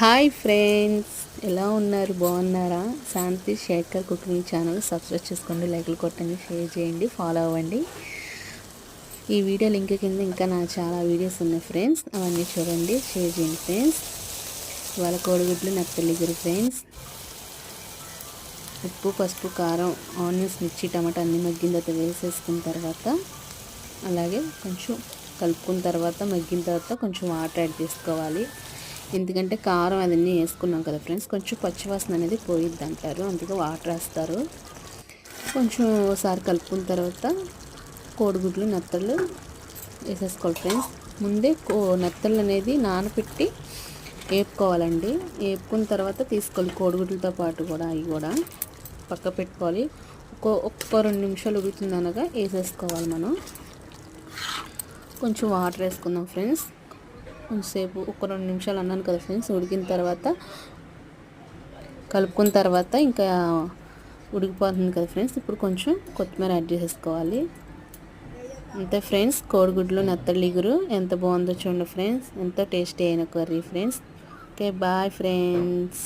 Hi friends ఎలా ఉన్నారు? బాగున్నారా? Shanti Shekar cooking channel subscribe చేసుకోండి లైక్లు కొట్టండి షేర్ చేయండి ఫాలో అవ్వండి. ఈ వీడియో లింక్ కింద ఇంకా నా చాలా వీడియోస్ ఉన్నాయి ఫ్రెండ్స్ అవన్నీ చూడండి షేర్ చేయండి ఫ్రెండ్స్. ఇవాళ కోడిగుడ్లు నత్తలిగురు ఫ్రెండ్స్. ఉప్పు పసుపు కారం ఆనియన్స్ మిర్చి టమాటా అన్నీ మగ్గిన తర్వాత వేసేసుకున్న తర్వాత అలాగే కొంచెం కలుపుకున్న తర్వాత మగ్గిన తర్వాత కొంచెం వాటర్ యాడ్ చేసుకోవాలి. ఎందుకంటే కారం అదన్నీ వేసుకున్నాం కదా ఫ్రెండ్స్. కొంచెం పచ్చివాసన అనేది పోయిద్ది అంటారు. అందుకే వాటర్ వేస్తారు. కొంచెం ఒకసారి కలుపుకున్న తర్వాత కోడిగుడ్లు నత్తలు వేసేసుకోవాలి ఫ్రెండ్స్. ముందే కో నత్తలు అనేది నానబెట్టి వేపుకోవాలండి. వేపుకున్న తర్వాత తీసుకోవాలి కోడిగుడ్లతో పాటు కూడా అవి కూడా పక్క పెట్టుకోవాలి. ఒక్కో ఒక్క రెండు నిమిషాలు ఉడుకుతుంది అనగా వేసేసుకోవాలి మనం. కొంచెం వాటర్ వేసుకుందాం ఫ్రెండ్స్. కొంచెంసేపు ఒక రెండు నిమిషాలు అన్నాను కదా ఫ్రెండ్స్ ఉడికిన తర్వాత కలుపుకున్న తర్వాత ఇంకా ఉడికిపోతుంది కదా ఫ్రెండ్స్ ఇప్పుడు కొంచెం కొత్తిమీర యాడ్ చేసేసుకోవాలి. అంతే ఫ్రెండ్స్ కోడిగుడ్లు నత్తలిగురు ఎంత బాగుందో చూడండి ఫ్రెండ్స్ ఎంతో టేస్టీ అయిన curry friends okay bye friends